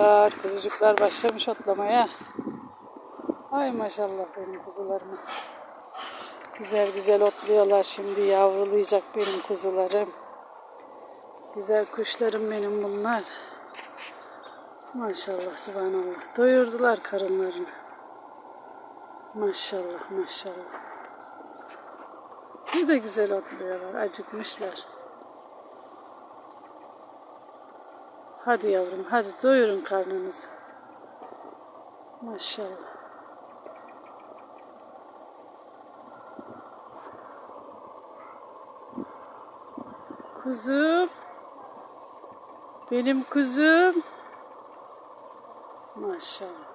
kuzucuklar. Kuzucuklar başlamış otlamaya. Ay maşallah benim kuzularıma. Güzel güzel otluyorlar şimdi yavrulayacak benim kuzularım. Güzel kuşlarım benim bunlar. Maşallah subhanallah. Doyurdular karınlarını. Maşallah maşallah. Ne de güzel otluyorlar. Acıkmışlar. Hadi yavrum hadi doyurun karnınızı. Maşallah. Kuzum. Benim kuzum. Maşallah.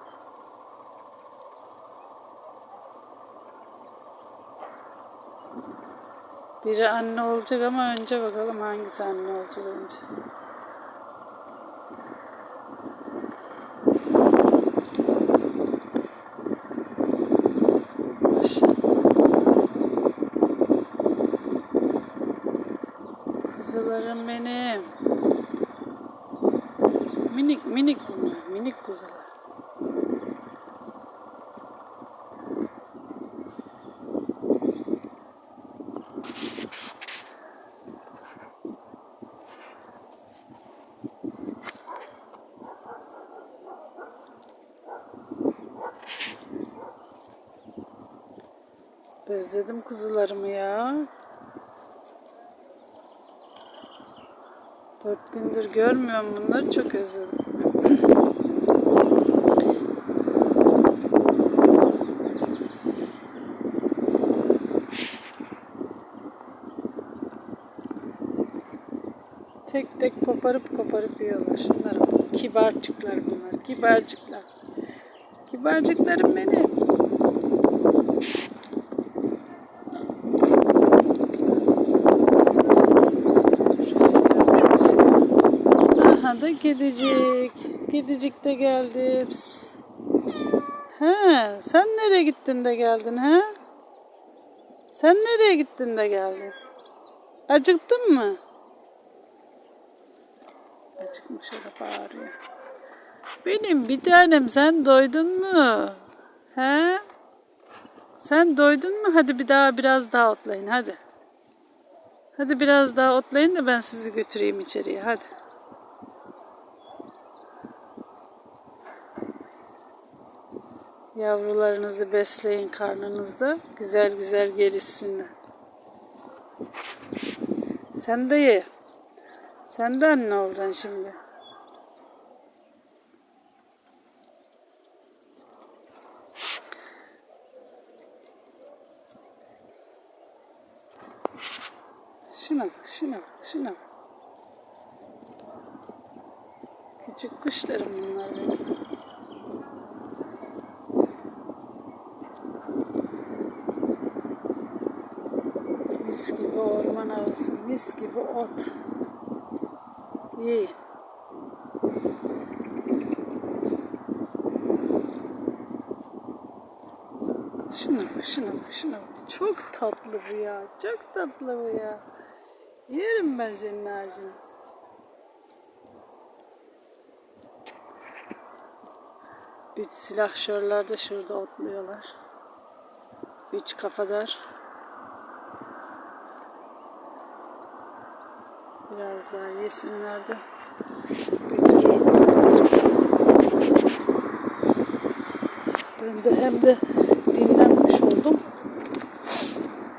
Biri anne olacak ama önce bakalım hangisi anne olacak önce. Maşallah. Kuzularım benim. Minik minik bunlar. Minik kuzular. Özledim kuzularımı ya. Dört gündür görmüyorum bunları çok özledim. Tek tek koparıp koparıp yiyorlar. Şunlar kibarcıklar bunlar. Kibarcıklar. Kibarcıklarım benim. Kedicik. Kedicik de geldi. Pıs pıs. He, sen nereye gittin de geldin he? Sen nereye gittin de geldin? Acıktın mı? Acıkmış da bağırıyor. Benim bir tanem sen doydun mu? He? Sen doydun mu? Hadi bir daha biraz daha otlayın hadi. Hadi biraz daha otlayın da ben sizi götüreyim içeriye hadi. Yavrularınızı besleyin karnınızda. Güzel güzel gelişsinler. Sen de ye. Sen de anne olacaksın şimdi. Şuna bak, şuna bak, şuna bak. Küçük kuşlarım bunlar benim. Mis gibi orman havası, mis gibi ot. İyi. Şuna bak, şuna şuna. Çok tatlı bu ya, çok tatlı bu ya. Yerim ben senin ağacını. Üç silahşörler de şurada otluyorlar. Üç kafadar. Biraz daha yesinler de. Ben de hem de dinlenmiş oldum.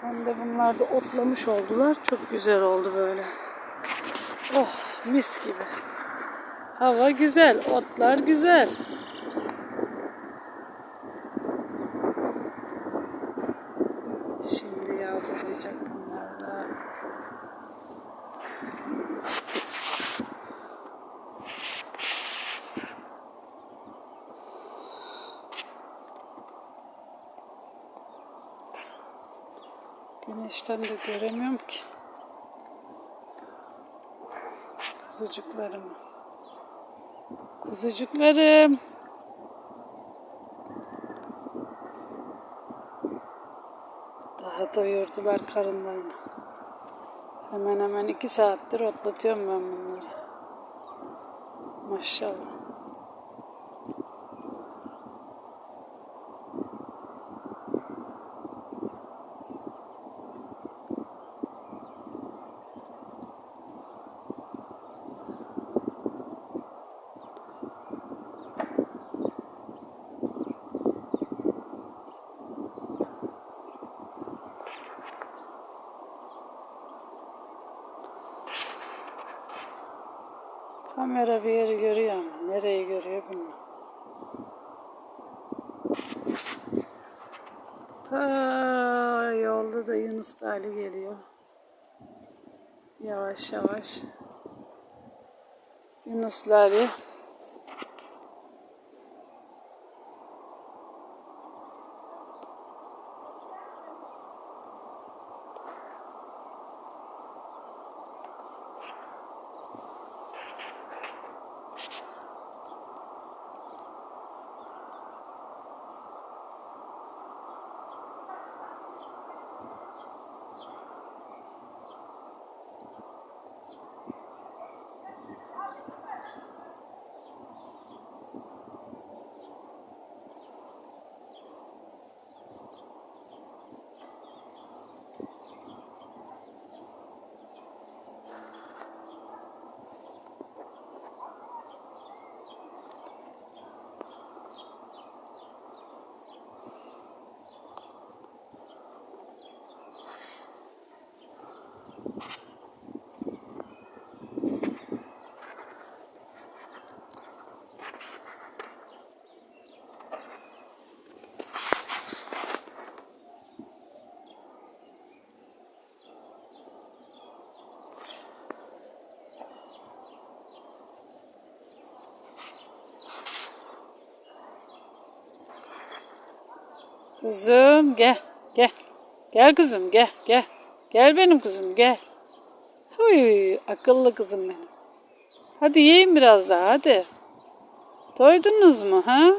Hem de bunlar da otlamış oldular. Çok güzel oldu böyle. Oh mis gibi. Hava güzel, otlar güzel. Şimdi yavrulayacak bunlar da. Güneşten de göremiyorum ki. Kuzucuklarım. Kuzucuklarım. Daha doyurdular karınlarını. Hemen hemen iki saattir otlatıyorum ben bunları. Maşallah. Kamera bir yeri görüyor ama nereyi görüyor bilmiyorum. Ta yolda da Yunus Ali geliyor. Yavaş yavaş. Yunusları. Kızım gel gel. Gel kızım gel gel. Gel benim kızım gel. Huy, akıllı kızım benim. Hadi yiyin biraz daha hadi. Doydunuz mu ha?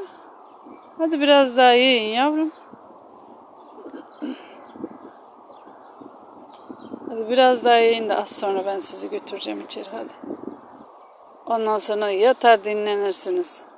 Hadi biraz daha yiyin yavrum. Hadi biraz daha yiyin de az sonra ben sizi götüreceğim içeri hadi. Ondan sonra yatar dinlenirsiniz.